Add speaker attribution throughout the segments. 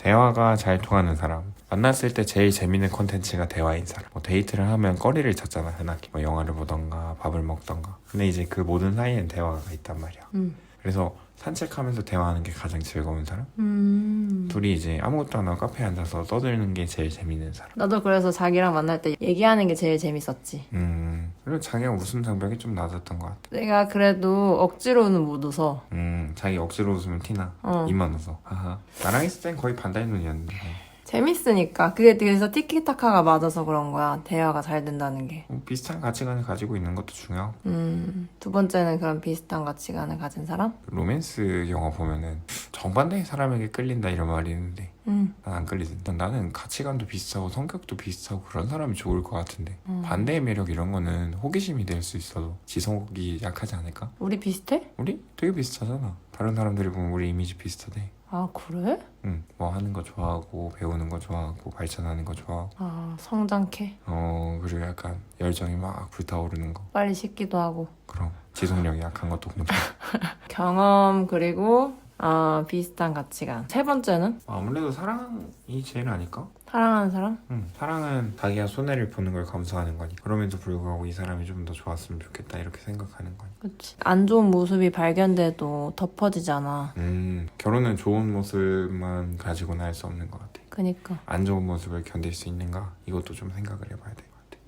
Speaker 1: 대화가 잘 통하는 사람. 만났을 때 제일 재밌는 컨텐츠가 대화인 사람. 뭐 데이트를 하면 거리를 찾잖아 흔하게. 뭐 영화를 보던가 밥을 먹던가. 근데 이제 그 모든 사이엔 대화가 있단 말이야.
Speaker 2: 음.
Speaker 1: 그래서 산책하면서 대화하는 게 가장 즐거운 사람?
Speaker 2: 음.
Speaker 1: 둘이 이제 아무것도 안 하고 카페에 앉아서 떠드는 게 제일 재밌는 사람.
Speaker 2: 나도 그래서 자기랑 만날 때 얘기하는 게 제일 재밌었지.
Speaker 1: 음 그리고 자기가 웃음 장벽이 좀 낮았던 것 같아
Speaker 2: 내가 그래도 억지로는 못 웃어.
Speaker 1: 음 자기 억지로 웃으면 티나
Speaker 2: 어.
Speaker 1: 입만 웃어 하하 나랑 있을 땐 거의 반달 눈이었는데
Speaker 2: 재밌으니까. 그게 그래서 티키타카가 맞아서 그런 거야. 대화가 잘 된다는 게.
Speaker 1: 뭐 비슷한 가치관을 가지고 있는 것도 중요하고
Speaker 2: 음. 두 번째는 그런 비슷한 가치관을 가진 사람?
Speaker 1: 로맨스 영화 보면은 정반대의 사람에게 끌린다 이런 말이 있는데
Speaker 2: 음.
Speaker 1: 난안 끌리던데 나는 가치관도 비슷하고 성격도 비슷하고 그런 사람이 좋을 것 같은데
Speaker 2: 음.
Speaker 1: 반대의 매력 이런 거는 호기심이 될 수 있어도 지성이 약하지 않을까?
Speaker 2: 우리 비슷해?
Speaker 1: 우리 되게 비슷하잖아 다른 사람들이 보면 우리 이미지 비슷하대
Speaker 2: 아, 그래?
Speaker 1: 응, 뭐 하는 거 좋아하고 배우는 거 좋아하고 발전하는 거 좋아하고
Speaker 2: 아, 성장케.
Speaker 1: 어 그리고 약간 열정이 막 불타오르는 거
Speaker 2: 빨리 식기도 하고.
Speaker 1: 그럼 지속력이 약한 것도 공통
Speaker 2: 경험, 그리고, 아, 비슷한 가치관. 세 번째는?
Speaker 1: 아무래도 사랑이 제일 아닐까?
Speaker 2: 사랑하는 사람?
Speaker 1: 응, 사랑은 자기가 손해를 보는 걸 감수하는 거니까 그럼에도 불구하고 이 사람이 좀 더 좋았으면 좋겠다 이렇게 생각하는 거니
Speaker 2: 그치. 안 좋은 모습이 발견돼도 덮어지잖아.
Speaker 1: 음 결혼은 좋은 모습만 가지고는 할 수 없는 것 같아
Speaker 2: 그니까.
Speaker 1: 안 좋은 모습을 견딜 수 있는가 이것도 좀 생각을 해봐야 같아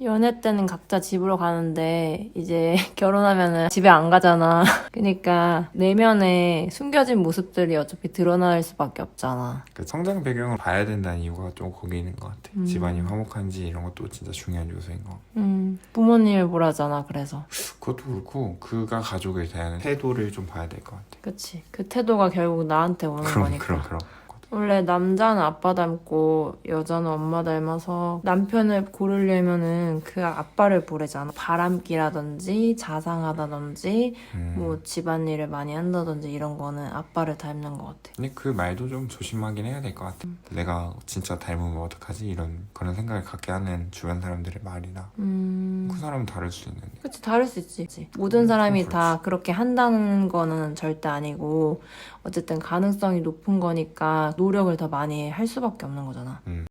Speaker 2: 연애 때는 각자 집으로 가는데 이제 결혼하면은 집에 안 가잖아. 그러니까 내면에 숨겨진 모습들이 어차피 드러날 수밖에 없잖아.
Speaker 1: 그 성장 배경을 봐야 된다는 이유가 좀 거기 있는 것 같아
Speaker 2: 음.
Speaker 1: 집안이 화목한지 이런 것도 진짜 중요한 요소인 것 같고
Speaker 2: 음, 부모님을 보라잖아. 그래서.
Speaker 1: 그것도 그렇고 그가 가족에 대한 태도를 좀 봐야 될 것 같아
Speaker 2: 그치. 그 태도가 결국 나한테 오는
Speaker 1: 그럼
Speaker 2: 거니까.
Speaker 1: 그럼 그럼
Speaker 2: 원래 남자는 아빠 닮고 여자는 엄마 닮아서 남편을 고르려면은 그 아빠를 보래잖아. 바람기라든지 자상하다든지
Speaker 1: 음.
Speaker 2: 뭐 집안일을 많이 한다든지 이런 거는 아빠를 닮는 것 같아.
Speaker 1: 근데 그 말도 좀 조심하긴 해야 될 것 같아. 내가 진짜 닮으면 어떡하지? 이런 그런 생각을 갖게 하는 주변 사람들의 말이나
Speaker 2: 음.
Speaker 1: 그 사람은 다를 수 있는데.
Speaker 2: 그치 다를 수 있지. 그치. 모든
Speaker 1: 음,
Speaker 2: 사람이
Speaker 1: 그럼
Speaker 2: 다 그렇게 한다는 거는 절대 아니고 어쨌든 가능성이 높은 거니까 노력을 더 많이 할 수밖에 없는 거잖아.
Speaker 1: 음.